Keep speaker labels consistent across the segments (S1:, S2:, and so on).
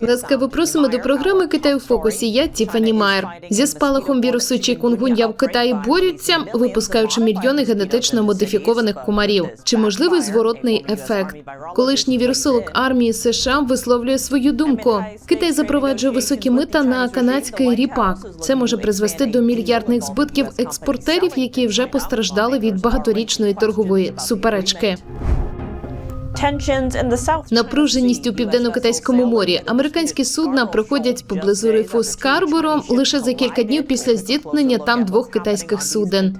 S1: Ласкаво просимо до програми Китай у фокусі. Я Тіфані Майер. Зі спалахом вірусу чікунгун'я в Китаї борються, випускаючи мільйони генетично модифікованих комарів. Чи можливий зворотний ефект? Колишній вірусолог армії США висловлює свою думку. Китай запроваджує високі мита на канадський ріпак. Це може призвести до мільярдних збитків експортерів, які вже постраждали від багаторічної торгової суперечки. Напруженість у південно-китайському морі. Американські судна проходять поблизу рифу Скарборо лише за кілька днів після зіткнення там двох китайських суден.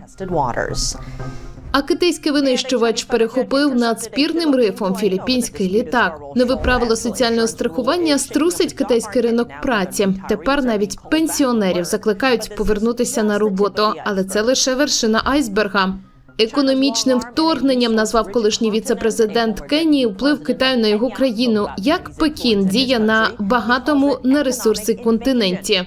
S1: А китайський винищувач перехопив над спірним рифом філіппінський літак. Нове правило соціального страхування струсить китайський ринок праці. Тепер навіть пенсіонерів закликають повернутися на роботу, але це лише вершина айсберга. Економічним вторгненням назвав колишній віце-президент Кенії вплив Китаю на його країну, як Пекін діє на багатому на ресурси континенті.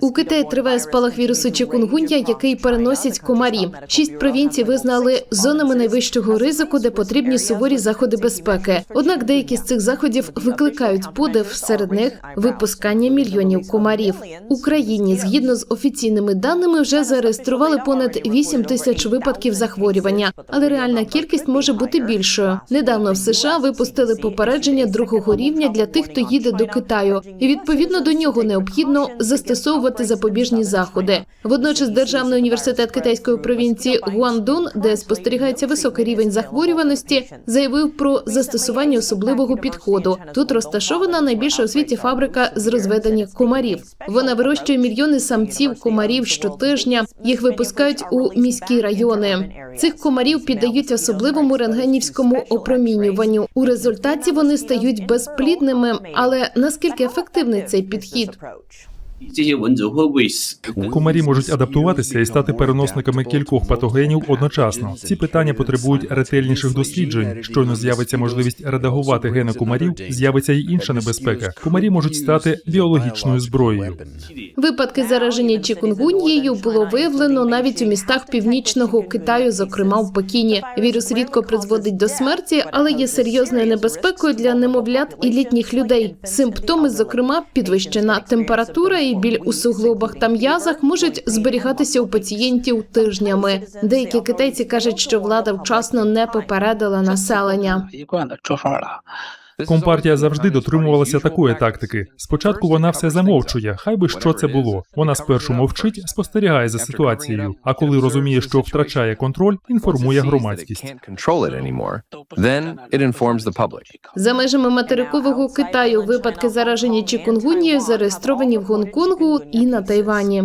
S1: У Китаї триває спалах вірусу чикунгун'я, який переносять комарі. Шість провінцій визнали зонами найвищого ризику, де потрібні суворі заходи безпеки. Однак деякі з цих заходів викликають подив серед них випускання мільйонів комарів. Україні згідно з офіційними даними вже зареєстрували понад 8 тисяч випадків захворювання, але реальна кількість може бути більшою. Недавно в США випустили попередження другого рівня для тих, хто їде до Китаю, і відповідно до нього необхідно застосовувати запобіжні заходи. Водночас Державний університет китайської провінції Гуандун, де спостерігається високий рівень захворюваності, заявив про застосування особливого підходу. Тут розташована найбільша у світі фабрика з розведення комарів. Вона вирощує мільйони самців комарів щотижня. Їх випускають у міські райони. Цих комарів піддають особливому рентгенівському опромінюванню. У результаті вони стають безплідними. Але наскільки ефективний цей підхід?
S2: Комарі можуть адаптуватися і стати переносниками кількох патогенів одночасно. Ці питання потребують ретельніших досліджень. Щойно з'явиться можливість редагувати гени комарів, з'явиться й інша небезпека. Кумарі можуть стати біологічною зброєю.
S1: Випадки зараження чікунгуньєю було виявлено навіть у містах північного Китаю, зокрема в Пекіні. Вірус рідко призводить до смерті, але є серйозною небезпекою для немовлят і літніх людей. Симптоми, зокрема, підвищена температура і біль у суглобах та м'язах можуть зберігатися у пацієнтів тижнями. Деякі китайці кажуть, що влада вчасно не попередила населення.
S2: Компартія завжди дотримувалася такої тактики. Спочатку вона все замовчує, хай би що це було. Вона спершу мовчить, спостерігає за ситуацією. А коли розуміє, що втрачає контроль, інформує громадськість.
S1: За межами материкового Китаю випадки зараження чікунгуні зареєстровані в Гонконгу і на Тайвані.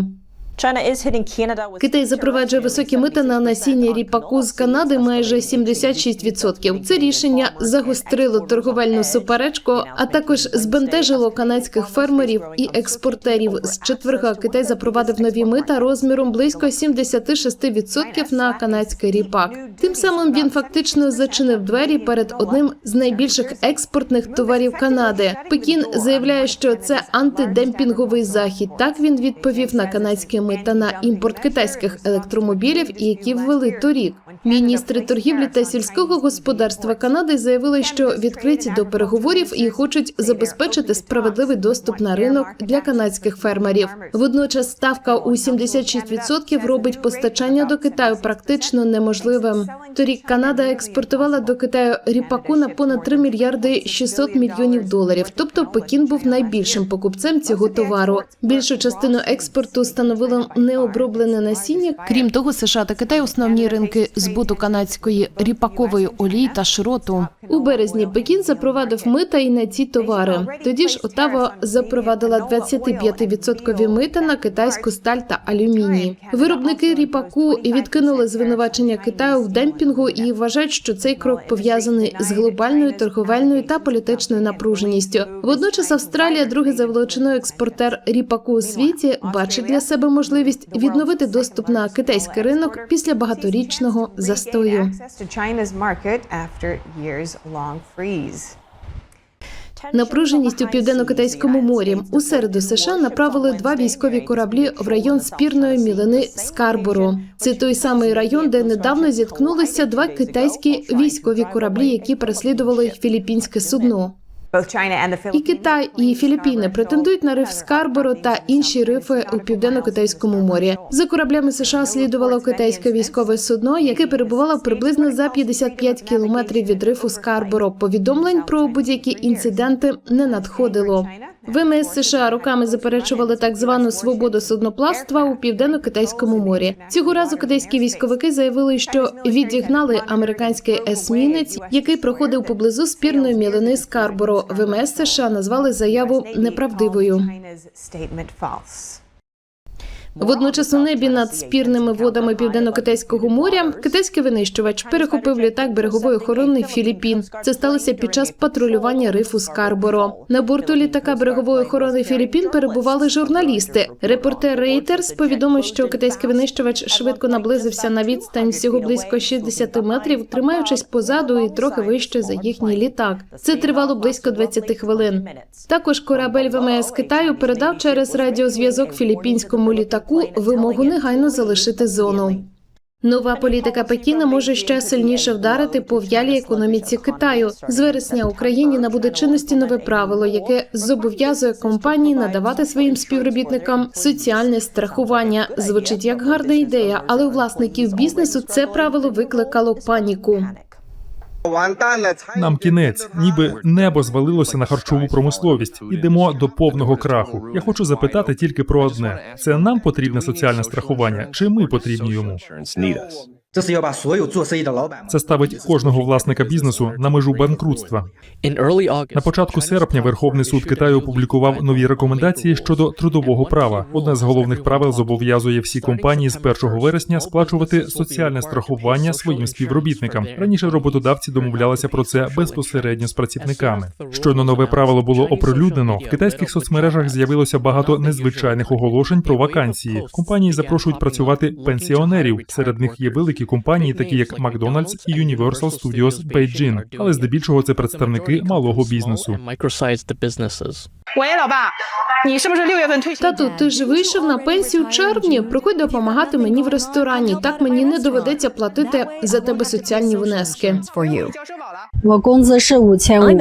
S1: Китай запроваджує високі мита на насіння ріпаку з Канади майже 76%. Це рішення загострило торговельну суперечку, а також збентежило канадських фермерів і експортерів. З четверга Китай запровадив нові мита розміром близько 76% на канадський ріпак. Тим самим він фактично зачинив двері перед одним з найбільших експортних товарів Канади. Пекін заявляє, що це антидемпінговий захід. Так він відповів на канадські мита на імпорт китайських електромобілів, які ввели торік. Міністри торгівлі та сільського господарства Канади заявили, що відкриті до переговорів і хочуть забезпечити справедливий доступ на ринок для канадських фермерів. Водночас ставка у 76% робить постачання до Китаю практично неможливим. Торік Канада експортувала до Китаю ріпаку на понад 3 мільярди 600 мільйонів доларів. Тобто Пекін був найбільшим покупцем цього товару. Більшу частину експорту становило необроблене насіння. Крім того, США та Китай основні ринки збуту канадської ріпакової олії та шроту. У березні Пекін запровадив мита і на ці товари. Тоді ж Отава запровадила 25% мита на китайську сталь та алюміній. Виробники ріпаку відкинули звинувачення Китаю в демпінгу і вважають, що цей крок пов'язаний з глобальною торговельною та політичною напруженістю. Водночас Австралія, другий за величиною експортер ріпаку у світі, бачить для себе можливість відновити доступ на китайський ринок після багаторічного застою. Напруженість у південно-китайському морі у середу США направили два військові кораблі в район спірної мілини Скарборо. Це той самий район, де недавно зіткнулися два китайські військові кораблі, які переслідували філіппінське судно. І Китай, і Філіппіни претендують на риф Скарборо та інші рифи у південно-китайському морі. За кораблями США слідувало китайське військове судно, яке перебувало приблизно за 55 кілометрів від рифу Скарборо. Повідомлень про будь-які інциденти не надходило. ВМС США роками заперечували так звану свободу судноплавства у південно-китайському морі. Цього разу китайські військовики заявили, що відігнали американський есмінець, який проходив поблизу спірної мілини Скарборо. ВМС США назвали заяву неправдивою. Водночас у небі над спірними водами південно-китайського моря китайський винищувач перехопив літак берегової охорони Філіппін. Це сталося під час патрулювання рифу Скарборо. На борту літака берегової охорони Філіппін перебували журналісти. Репортер Reuters повідомив, що китайський винищувач швидко наблизився на відстань всього близько 60 метрів, тримаючись позаду і трохи вище за їхній літак. Це тривало близько 20 хвилин. Також корабель ВМС Китаю передав через радіозв'язок філіппінському літаку вимогу негайно залишити зону. Нова політика Пекіна може ще сильніше вдарити по в'ялій економіці Китаю. З вересня Україні набуде чинності нове правило, яке зобов'язує компанії надавати своїм співробітникам соціальне страхування. Звучить як гарна ідея, але у власників бізнесу це правило викликало паніку.
S2: Нам кінець, ніби небо звалилося на харчову промисловість. Ідемо до повного краху. Я хочу запитати тільки про одне: це нам потрібне соціальне страхування, чи ми потрібні йому? Це ставить кожного власника бізнесу на межу банкрутства. На початку серпня Верховний суд Китаю опублікував нові рекомендації щодо трудового права. Одне з головних правил зобов'язує всі компанії з 1 вересня сплачувати соціальне страхування своїм співробітникам. Раніше роботодавці домовлялися про це безпосередньо з працівниками. Щойно нове правило було оприлюднено. В китайських соцмережах з'явилося багато незвичайних оголошень про вакансії. Компанії запрошують працювати пенсіонерів. Серед них є великі великі компанії, такі як McDonald's і Universal Studios Beijing, але здебільшого це представники малого бізнесу.
S1: Тату, ти ж вийшов на пенсію в червні. Приходь допомагати мені в ресторані. Так мені не доведеться платити за тебе соціальні внески.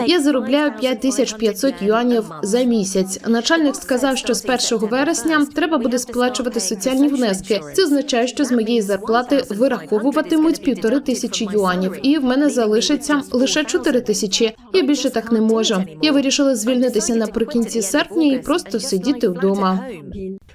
S1: Я заробляю 5500 юанів за місяць. Начальник сказав, що з 1 вересня треба буде сплачувати соціальні внески. Це означає, що з моєї зарплати вираховуватимуть півтори тисячі юанів, і в мене залишиться лише чотири тисячі. Я більше так не можу. Я вирішила звільнитися наприкінці серпня і просто сидіти вдома.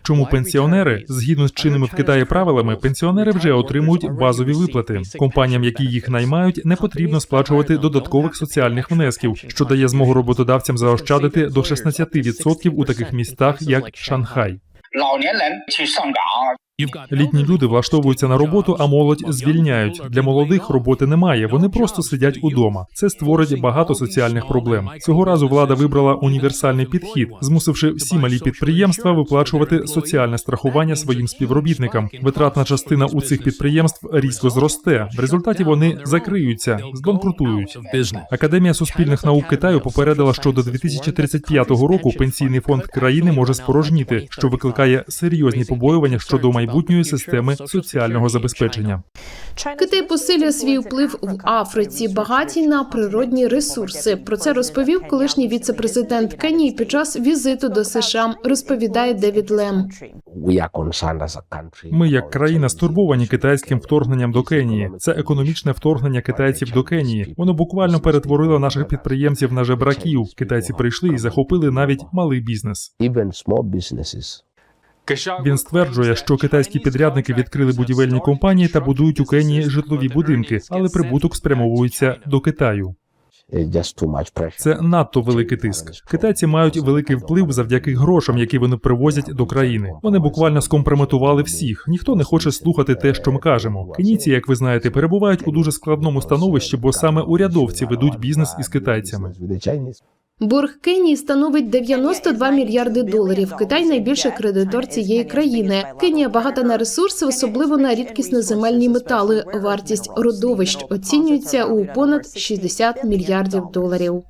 S2: Чому пенсіонери згідно з чинними в Китаї правилами, пенсіонери вже отримують базові виплати. Компаніям, які їх наймають, не потрібно сплачувати додаткових соціальних внесків, що дає змогу роботодавцям заощадити до 16% у таких містах, як Шанхай. Літні люди влаштовуються на роботу, а молодь звільняють. Для молодих роботи немає. Вони просто сидять удома. Це створить багато соціальних проблем. Цього разу влада вибрала універсальний підхід, змусивши всі малі підприємства виплачувати соціальне страхування своїм співробітникам. Витратна частина у цих підприємств різко зросте. В результаті вони закриються, збанкрутують. Академія суспільних наук Китаю попередила, що до 2035 року пенсійний фонд країни може спорожніти, що викликає серйозні побоювання щодо майбутнього майбутньої системи соціального забезпечення.
S1: Китай посилює свій вплив в Африці, багатій на природні ресурси. Про це розповів колишній віце-президент Кенії під час візиту до США. Розповідає Девід Лем.
S2: Ми, як країна, стурбовані китайським вторгненням до Кенії. Це економічне вторгнення китайців до Кенії. Воно буквально перетворило наших підприємців на жебраків. Китайці прийшли і захопили навіть малий бізнес. Він стверджує, що китайські підрядники відкрили будівельні компанії та будують у Кенії житлові будинки, але прибуток спрямовується до Китаю. Це надто великий тиск. Китайці мають великий вплив завдяки грошам, які вони привозять до країни. Вони буквально скомпрометували всіх. Ніхто не хоче слухати те, що ми кажемо. Кенійці, як ви знаєте, перебувають у дуже складному становищі, бо саме урядовці ведуть бізнес із китайцями.
S1: Борг Кенії становить 92 мільярди доларів. Китай найбільший кредитор цієї країни. Кенія багата на ресурси, особливо на рідкісноземельні метали. Вартість родовищ оцінюється у понад 60 мільярдів доларів.